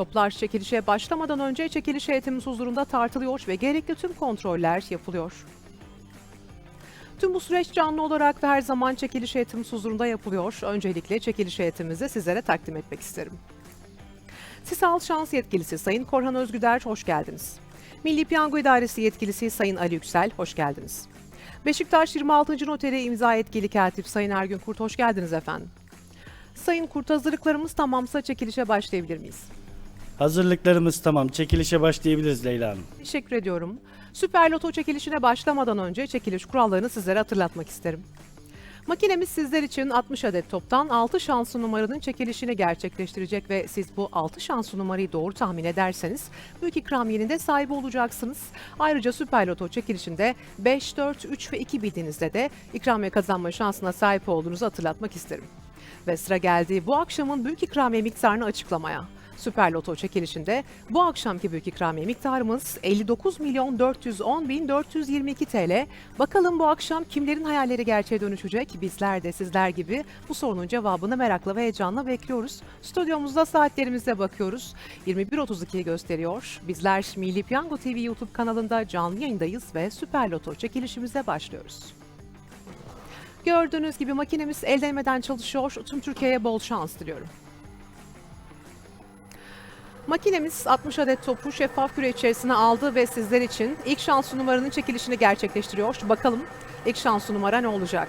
Toplar çekilişe başlamadan önce çekiliş heyetimiz huzurunda tartılıyor ve gerekli tüm kontroller yapılıyor. Tüm bu süreç canlı olarak ve her zaman çekiliş heyetimiz huzurunda yapılıyor. Öncelikle çekiliş heyetimizi sizlere takdim etmek isterim. Sisal Şans Yetkilisi Sayın Korhan Özgüder hoş geldiniz. Milli Piyango İdaresi Yetkilisi Sayın Ali Yüksel hoş geldiniz. Beşiktaş 26. Noteri imza yetkili katip Sayın Ergün Kurt hoş geldiniz efendim. Sayın Kurt hazırlıklarımız tamamsa çekilişe başlayabilir miyiz? Hazırlıklarımız tamam. Çekilişe başlayabiliriz Leyla Hanım. Teşekkür ediyorum. Süper Loto çekilişine başlamadan önce çekiliş kurallarını sizlere hatırlatmak isterim. Makinemiz sizler için 60 adet toptan 6 şanslı numaranın çekilişini gerçekleştirecek ve siz bu 6 şanslı numarayı doğru tahmin ederseniz büyük ikramiyinin sahibi olacaksınız. Ayrıca Süper Loto çekilişinde 5, 4, 3 ve 2 bildiğinizde de ikramiye kazanma şansına sahip olduğunuzu hatırlatmak isterim. Ve sıra geldi bu akşamın büyük ikramiye miktarını açıklamaya. Süper Loto çekilişinde bu akşamki büyük ikramiye miktarımız 59 milyon 410 bin 422 TL. Bakalım bu akşam kimlerin hayalleri gerçeğe dönüşecek? Bizler de sizler gibi bu sorunun cevabını merakla ve heyecanla bekliyoruz. Stüdyomuzda saatlerimize bakıyoruz. 21.32'yi gösteriyor. Bizler Milli Piyango TV YouTube kanalında canlı yayındayız ve Süper Loto çekilişimize başlıyoruz. Gördüğünüz gibi makinemiz el değmeden çalışıyor. Tüm Türkiye'ye bol şans diliyorum. Makinemiz 60 adet topu şeffaf küre içerisine aldı ve sizler için ilk şans numaranın çekilişini gerçekleştiriyor. Bakalım ilk şans numara ne olacak?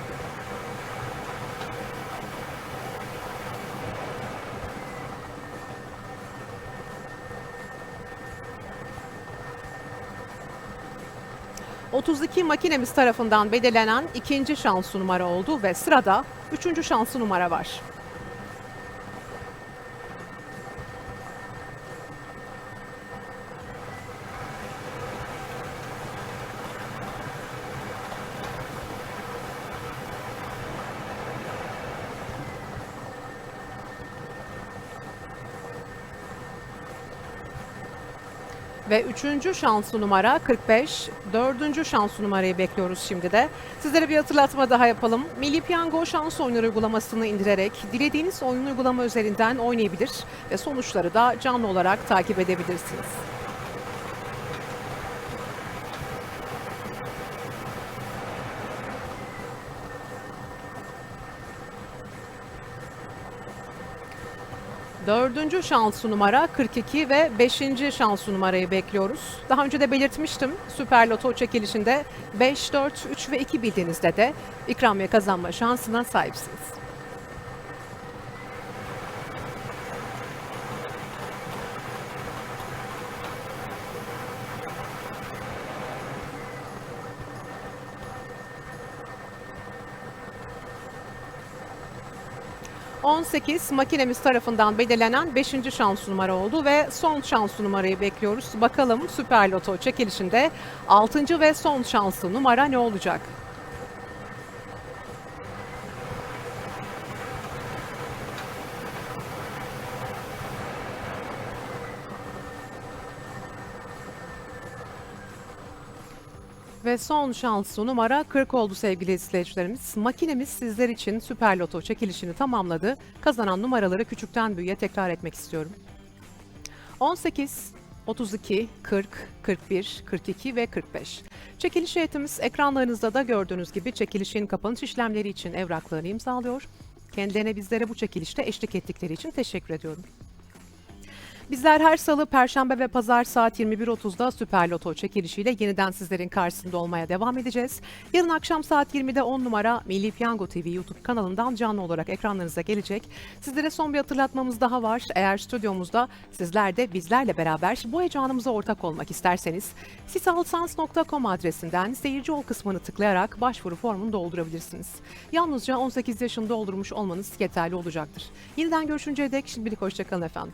...32 makinemiz tarafından belirlenen ikinci şansı numara oldu ve sırada üçüncü şansı numara var. Ve üçüncü şanslı numara 45. Dördüncü şanslı numarayı bekliyoruz şimdi de. Sizlere bir hatırlatma daha yapalım. Milli Piyango şans oyunları uygulamasını indirerek dilediğiniz oyun uygulama üzerinden oynayabilir ve sonuçları da canlı olarak takip edebilirsiniz. Dördüncü şansı numara 42 ve beşinci şansı numarayı bekliyoruz. Daha önce de belirtmiştim Süper Loto çekilişinde 5, 4, 3 ve 2 bildiğinizde de ikramiye kazanma şansına sahipsiniz. ...18 makinemiz tarafından belirlenen 5. şans numara oldu ve son şans numarayı bekliyoruz. Bakalım Süper Loto çekilişinde 6. ve son şanslı numara ne olacak? Ve son şanslı numara 40 oldu sevgili izleyicilerimiz. Makinemiz sizler için Süper Loto çekilişini tamamladı. Kazanan numaraları küçükten büyüğe tekrar etmek istiyorum. 18, 32, 40, 41, 42 ve 45. Çekiliş heyetimiz ekranlarınızda da gördüğünüz gibi çekilişin kapanış işlemleri için evraklarını imzalıyor. Kendilerine bizlere bu çekilişte eşlik ettikleri için teşekkür ediyorum. Bizler her salı, perşembe ve pazar saat 21.30'da Süper Loto çekilişiyle yeniden sizlerin karşısında olmaya devam edeceğiz. Yarın akşam saat 20'de 10 numara Milli Piyango TV YouTube kanalından canlı olarak ekranlarınıza gelecek. Sizlere son bir hatırlatmamız daha var. Eğer stüdyomuzda sizler de bizlerle beraber bu heyecanımıza ortak olmak isterseniz sisalsans.com adresinden seyirci ol kısmını tıklayarak başvuru formunu doldurabilirsiniz. Yalnızca 18 yaşını doldurmuş olmanız yeterli olacaktır. Yeniden görüşünceye dek şimdilik hoşçakalın efendim.